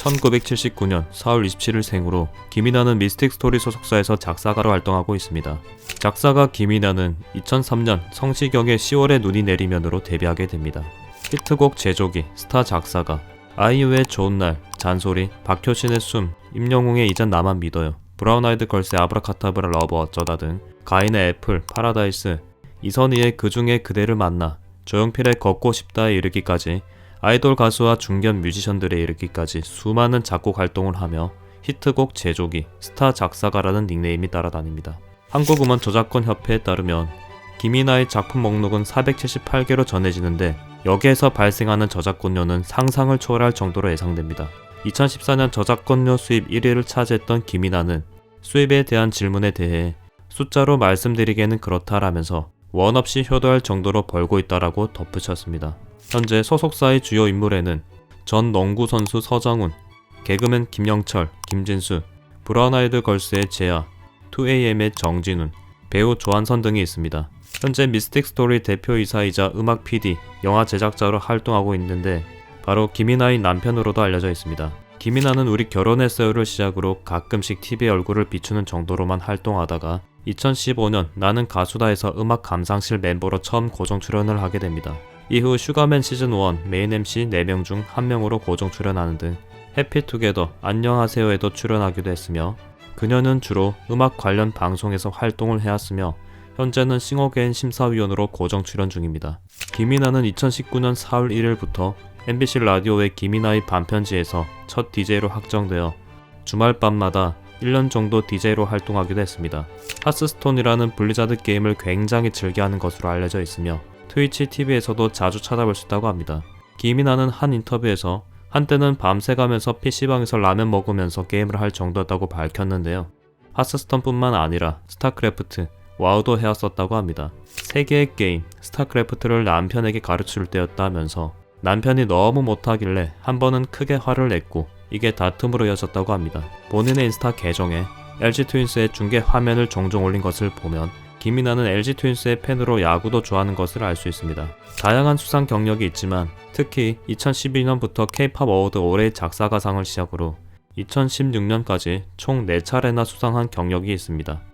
1979년 4월 27일 생으로 김이나는 미스틱 스토리 소속사에서 작사가로 활동하고 있습니다. 작사가 김이나는 2003년 성시경의 10월에 눈이 내리면으로 데뷔하게 됩니다. 히트곡 제조기, 스타 작사가, 아이유의 좋은 날, 잔소리, 박효신의 숨, 임영웅의 이젠 나만 믿어요, 브라운 아이드 걸스의 아브라카타브라 러브 어쩌다 등 가인의 애플, 파라다이스, 이선희의 그중에 그대를 만나, 조용필의 걷고 싶다에 이르기까지 아이돌 가수와 중견 뮤지션들에 이르기까지 수많은 작곡 활동을 하며 히트곡 제조기, 스타 작사가라는 닉네임이 따라다닙니다. 한국음원 저작권 협회에 따르면 김이나의 작품 목록은 478개로 전해지는데 여기에서 발생하는 저작권료는 상상을 초월할 정도로 예상됩니다. 2014년 저작권료 수입 1위를 차지했던 김이나는 수입에 대한 질문에 대해 숫자로 말씀드리기에는 그렇다라면서 원 없이 효도할 정도로 벌고 있다라고 덧붙였습니다. 현재 소속사의 주요 인물에는 전 농구 선수 서정훈, 개그맨 김영철, 김진수, 브라운 아이드 걸스의 재하, 2AM의 정진훈, 배우 조한선 등이 있습니다. 현재 미스틱 스토리 대표이사이자 음악 PD, 영화 제작자로 활동하고 있는데 바로 김이나의 남편으로도 알려져 있습니다. 김이나는 우리 결혼했어요를 시작으로 가끔씩 TV에 얼굴을 비추는 정도로만 활동하다가 2015년 나는 가수다에서 음악 감상실 멤버로 처음 고정 출연을 하게 됩니다. 이후 슈가맨 시즌1 메인 MC 4명 중 1명으로 고정 출연하는 등 해피투게더 안녕하세요에도 출연하기도 했으며 그녀는 주로 음악 관련 방송에서 활동을 해왔으며 현재는 싱어게인 심사위원으로 고정 출연 중입니다. 김이나는 2019년 4월 1일부터 MBC 라디오의 김이나의 반편지에서 첫 DJ로 확정되어 주말 밤마다 1년 정도 DJ로 활동하기도 했습니다. 하스스톤이라는 블리자드 게임을 굉장히 즐겨하는 것으로 알려져 있으며 트위치 TV에서도 자주 찾아볼 수 있다고 합니다. 김이나는 한 인터뷰에서 한때는 밤새 가면서 PC방에서 라면 먹으면서 게임을 할 정도였다고 밝혔는데요. 하스스톤뿐만 아니라 스타크래프트, 와우도 해왔었다고 합니다. 세 개의 게임, 스타크래프트를 남편에게 가르칠 때였다면서 남편이 너무 못하길래 한 번은 크게 화를 냈고 이게 다툼으로 이어졌다고 합니다. 본인의 인스타 계정에 LG 트윈스의 중계 화면을 종종 올린 것을 보면 김이나는 LG 트윈스의 팬으로 야구도 좋아하는 것을 알 수 있습니다. 다양한 수상 경력이 있지만 특히 2012년부터 K-팝 어워드 올해의 작사가상을 시작으로 2016년까지 총 4차례나 수상한 경력이 있습니다.